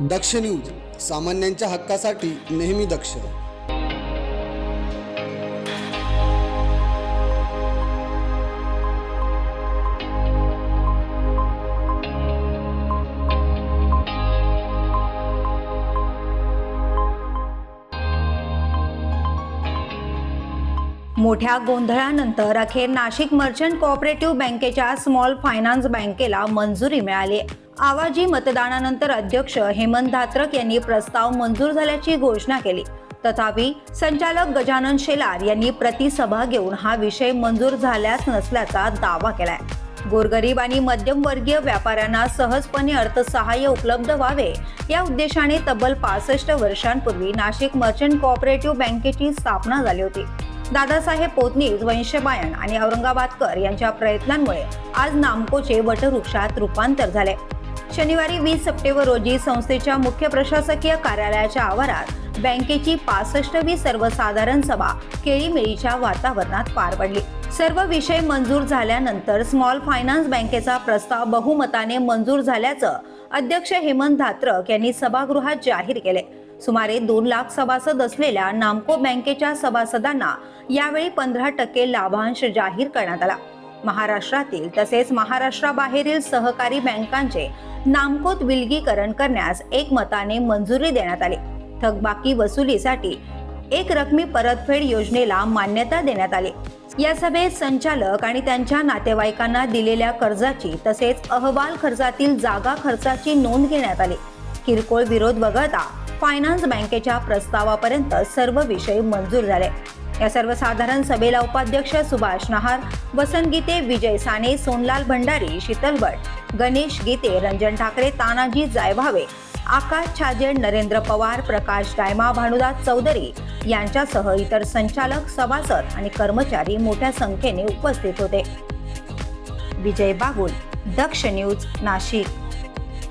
दक्ष news सामान्यांच्या हक्कासाठी नेहमी दक्ष. मोठ्या गोंधळानंतर अखेर नाशिक मर्चंट कोऑपरेटिव्ह बँकेच्या स्मॉल फायनान्स बँकेला मंजुरी मिळाली. आवाजी मतदानानंतर अध्यक्ष हेमंत धात्रक यांनी प्रस्ताव मंजूर झाल्याची घोषणा केली. तथापि संचालक गजानन शेलार यांनी प्रतिसभा घेऊन हा विषय मंजूर झाल्यास नसल्याचा दावा केलाय. गोरगरीब आणि मध्यमवर्गीय व्यापाऱ्यांना सहजपणे अर्थसहाय्य उपलब्ध व्हावे या उद्देशाने तब्बल पासष्ट वर्षांपूर्वी नाशिक मर्चंट कोऑपरेटिव्ह बँकेची स्थापना झाली होती. दादासाहेब पोतनीस वंशबायन आणि औरंगाबादकर यांच्या प्रयत्नांमुळे आज नामकोचे वटवृक्षात रूपांतर झाले. शनिवारी वीस सप्टेंबर रोजी संस्थेच्या मुख्य प्रशासकीय कार्यालयाच्या आवारात बँकेची पासष्टवी सर्वसाधारण सभा केळीमेळीच्या वातावरणात पार पडली. सर्व विषय मंजूर झाल्यानंतर स्मॉल फायनान्स बँकेचा प्रस्ताव बहुमताने मंजूर झाल्याचं अध्यक्ष हेमंत धात्रक यांनी सभागृहात जाहीर केले. सुमारे दोन लाख सभासद असलेल्या नामको बँकेच्या सभासदांना यावेळी पंधरा टक्के लाभांश जाहीर करण्यात आला. महाराष्ट्रातील तसेच महाराष्ट्राबाहेरील सहकारी बँकांचे नामकोत विलगीकरण करण्यास एकमताने मंजुरी देण्यात आली. थकबाकी वसुलीसाठी एक रकमी परतफेड योजनेला मान्यता देण्यात आली. या सभेत संचालक आणि त्यांच्या नातेवाईकांना दिलेल्या कर्जाची तसेच अहवाल खर्चातील जागा खर्चाची नोंद घेण्यात आली. किरकोळ विरोध वगळता फायनान्स बँकेच्या प्रस्तावापर्यंत सर्व विषय मंजूर झाले. या सर्वसाधारण सभेला उपाध्यक्ष सुभाष नहार वसंत गीते विजय साने सोनलाल भंडारी शीतल भट गणेश गीते रंजन ठाकरे तानाजी जायभावे आकाश छाजेड नरेंद्र पवार प्रकाश डायमा भानुदास चौधरी यांच्यासह इतर संचालक सभासद आणि कर्मचारी मोठ्या संख्येने उपस्थित होते. विजय बागुल दक्ष न्यूज नाशिक.